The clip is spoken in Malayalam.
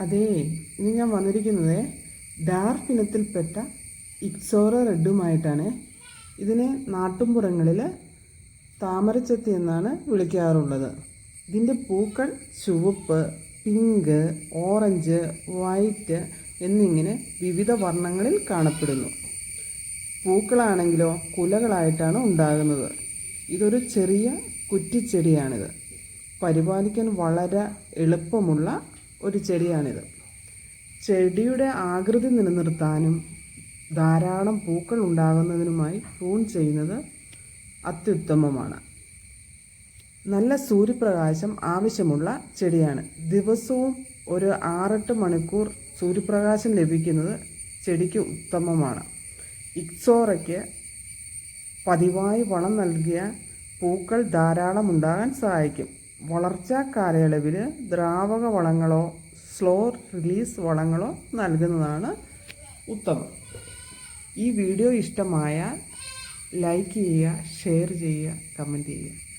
അതേ ഇനി ഞാൻ വന്നിരിക്കുന്നത് ഡാർക്ക് ഇനത്തിൽപ്പെട്ട ഇക്സോറ റെഡുമായിട്ടാണ്. ഇതിനെ നാട്ടുംപുറങ്ങളിൽ താമരച്ചത്തി എന്നാണ് വിളിക്കാറുള്ളത്. ഇതിന്റെ പൂക്കൾ ചുവപ്പ് പിങ്ക് ഓറഞ്ച് വൈറ്റ് എന്നിങ്ങനെ വിവിധ വർണങ്ങളിൽ കാണപ്പെടുന്നു. പൂക്കളാണെങ്കിലോ കുലകളായിട്ടാണ് ഉണ്ടാകുന്നത്. ഇതൊരു ചെറിയ കുറ്റിച്ചെടിയാണിത്. പരിപാലിക്കാൻ വളരെ എളുപ്പമുള്ള ഒരു ചെടിയാണിത്. ചെടിയുടെ ആകൃതി നിലനിർത്താനും ധാരാളം പൂക്കൾ ഉണ്ടാകുന്നതിനുമായി പ്രൂൺ ചെയ്യുന്നത് അത്യുത്തമമാണ്. നല്ല സൂര്യപ്രകാശം ആവശ്യമുള്ള ചെടിയാണ്. ദിവസവും ഒരു ആറെട്ട് മണിക്കൂർ സൂര്യപ്രകാശം ലഭിക്കുന്നത് ചെടിക്ക് ഉത്തമമാണ്. ഇക്സോറയ്ക്ക് പതിവായി വളം നൽകിയ പൂക്കൾ ധാരാളം ഉണ്ടാകാൻ സഹായിക്കും. വളർച്ചാ കാലയളവിൽ ദ്രാവക വളങ്ങളോ സ്ലോ റിലീസ് വളങ്ങളോ നൽകുന്നതാണ് ഉത്തമം. ഈ വീഡിയോ ഇഷ്ടമായാൽ ലൈക്ക് ചെയ്യുക ഷെയർ ചെയ്യുക കമന്റ് ചെയ്യുക.